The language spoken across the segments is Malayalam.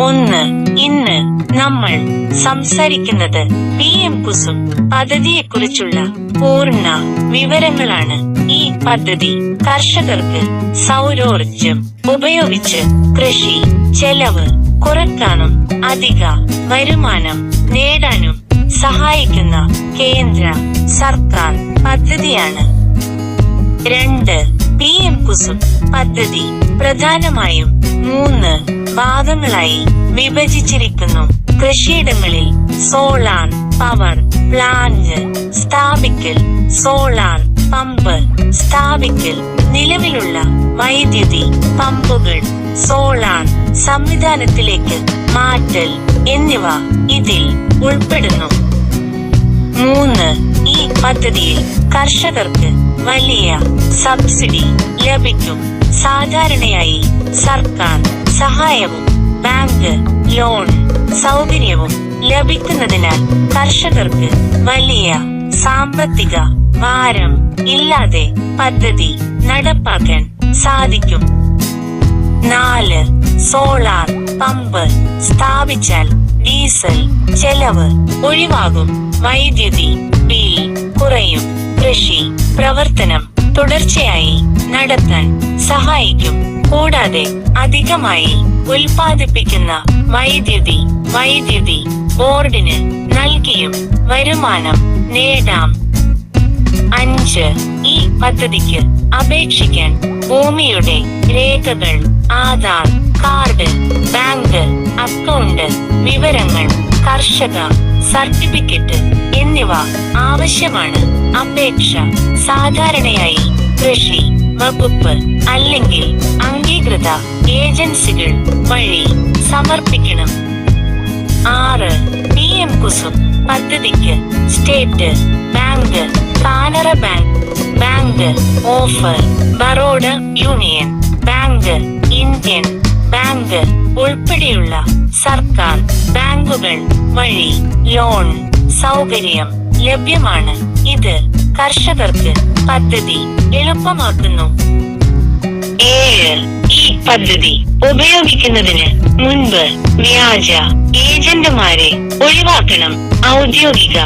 ഒന്ന് ഇന്ന് നമ്മൾ സംസാരിക്കുന്നത് പി എം കുസും പദ്ധതിയെക്കുറിച്ചുള്ള പൂർണ വിവരങ്ങളാണ്. ഈ പദ്ധതി കർഷകർക്ക് സൗരോർജം ഉപയോഗിച്ച് കൃഷി ചെലവ് കുറക്കാനും അധിക വരുമാനം നേടാനും സഹായിക്കുന്ന കേന്ദ്ര സർക്കാർ പദ്ധതിയാണ്. രണ്ട് പി എം കുസും പദ്ധതി പ്രധാനമായും മൂന്ന് ഭാഗങ്ങളായി വിഭജിച്ചിരിക്കുന്നു. കൃഷിയിടങ്ങളിൽ സോളാർ പവർ പ്ലാന്റ് സ്ഥാപിക്കൽ സോളാർ പമ്പ് സ്ഥാപിക്കൽ നിലവിലുള്ള വൈദ്യുതി പമ്പുകൾ സോളാർ സംവിധാനത്തിലേക്ക് മാറ്റൽ എന്നിവ ഇതിൽ ഉൾപ്പെടുന്നു. മൂന്ന് ഈ പദ്ധതിയിൽ കർഷകർക്ക് വലിയ സബ്സിഡി ലഭിക്കും. സാധാരണയായി സർക്കാർ സഹായവും ബാങ്ക് ലോൺ സൗകര്യവും ലഭിക്കുന്നതിനാൽ കർഷകർക്ക് വലിയ സാമ്പത്തിക ഭാരം ഇല്ലാതെ പദ്ധതി നടപ്പാക്കാൻ സാധിക്കും. നാല് സോളാർ പമ്പ് സ്ഥാപിച്ചാൽ ഡീസൽ ചെലവ് ഒഴിവാകും. വൈദ്യുതി ബിൽ കുറയും. കൃഷി പ്രവർത്തനം തുടർച്ചയായി നടത്താൻ സഹായിക്കും. കൂടാതെ അധികമായി ഉൽപാദിപ്പിക്കുന്ന വൈദ്യുതി വൈദ്യുതി ബോർഡിന് നൽകിയും വരുമാനം നേടാം. അഞ്ച് ഈ പദ്ധതിക്ക് അപേക്ഷിക്കാൻ ഭൂമിയുടെ രേഖകൾ ആധാർ കാർഡ് ബാങ്ക് അക്കൗണ്ട് വിവരങ്ങൾ കർഷക സർട്ടിഫിക്കറ്റ് എന്നിവ ആവശ്യമാണ്. അപേക്ഷ സാധാരണയായി കൃഷി വകുപ്പ് അല്ലെങ്കിൽ അംഗീകൃത ഏജൻസികൾ വഴി സമർപ്പിക്കണം. ആറ് പി എം കുസും പദ്ധതിക്ക് state bank Canara bank bank of Baroda union bank Indian bank ഉൾപ്പെടെയുള്ള സർക്കാർ ബാങ്കുകൾ വഴി ലോൺ സൗകര്യം ലഭ്യമാണ്. ഇത് കർഷകർക്ക് പദ്ധതി എളുപ്പമാക്കുന്നു. ഏഴ് ഈ പദ്ധതി ഉപയോഗിക്കുന്നതിന് മുൻപ് വ്യാജ ഏജന്റുമാരെ ഒഴിവാക്കണം. ഔദ്യോഗിക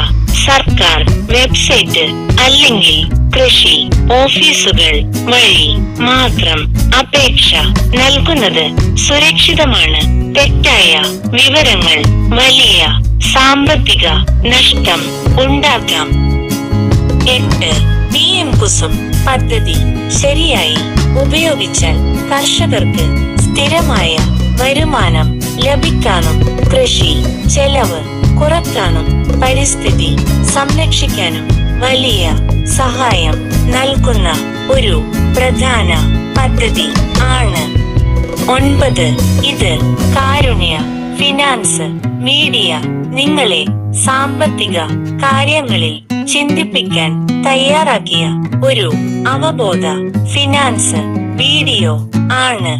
സർക്കാർ വെബ്സൈറ്റ് അല്ലെങ്കിൽ കൃഷി ഓഫീസുകൾ വഴി മാത്രം അപേക്ഷ നൽകുന്നത് സുരക്ഷിതമാണ്. തെറ്റായ വിവരങ്ങൾ വലിയ സാമ്പത്തിക നഷ്ടം ഉണ്ടാക്കാം. എട്ട് ബി എം കുസും പദ്ധതി ശരിയായി ഉപയോഗിച്ചാൽ കർഷകർക്ക് സ്ഥിരമായ വരുമാനം ലഭിക്കാനും കൃഷി ചെലവ് കുറക്കാനും പരിസ്ഥിതി സംരക്ഷിക്കാനും വലിയ സഹായം നൽകുന്ന ഒരു പ്രധാന പദ്ധതി ആണ്. ഒൻപത് ഇത് കാരുണ്യ ഫിനാൻസ് മീഡിയ നിങ്ങളെ സാമ്പത്തിക കാര്യങ്ങളിൽ ചിന്തിപ്പിക്കാൻ തയ്യാറാക്കിയ ഒരു അവബോധ ഫിനാൻസ് വീഡിയോ ആണ്